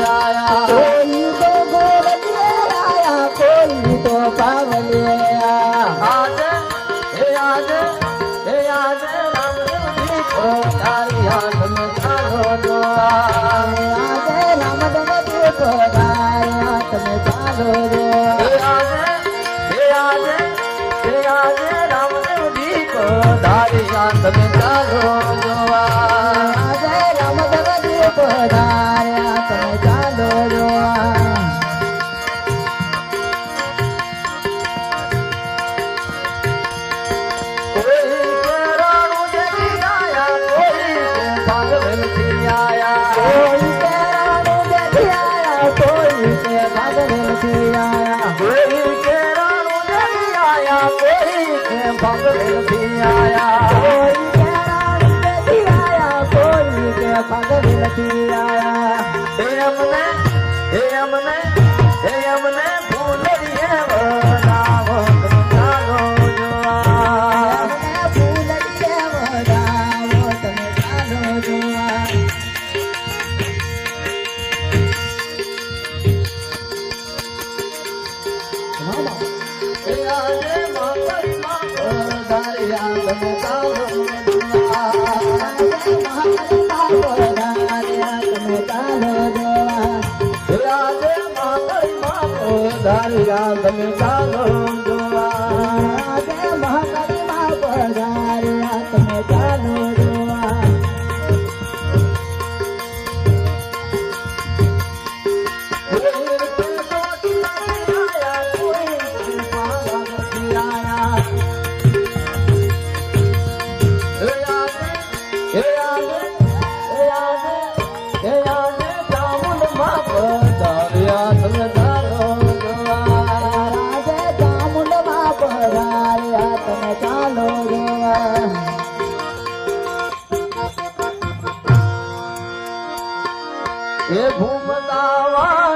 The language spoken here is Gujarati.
రాయా. కోయితో గోరకి రాయా కోయితో పావలి ભગવતી આયા હે અમને હે અમને હે અમને ધારિયા તમે ચાલો જોવા મહાકાળીમાં પધાર્યા તમે ચાલો જોવા Yeah. એ ઘૂમતા વાળી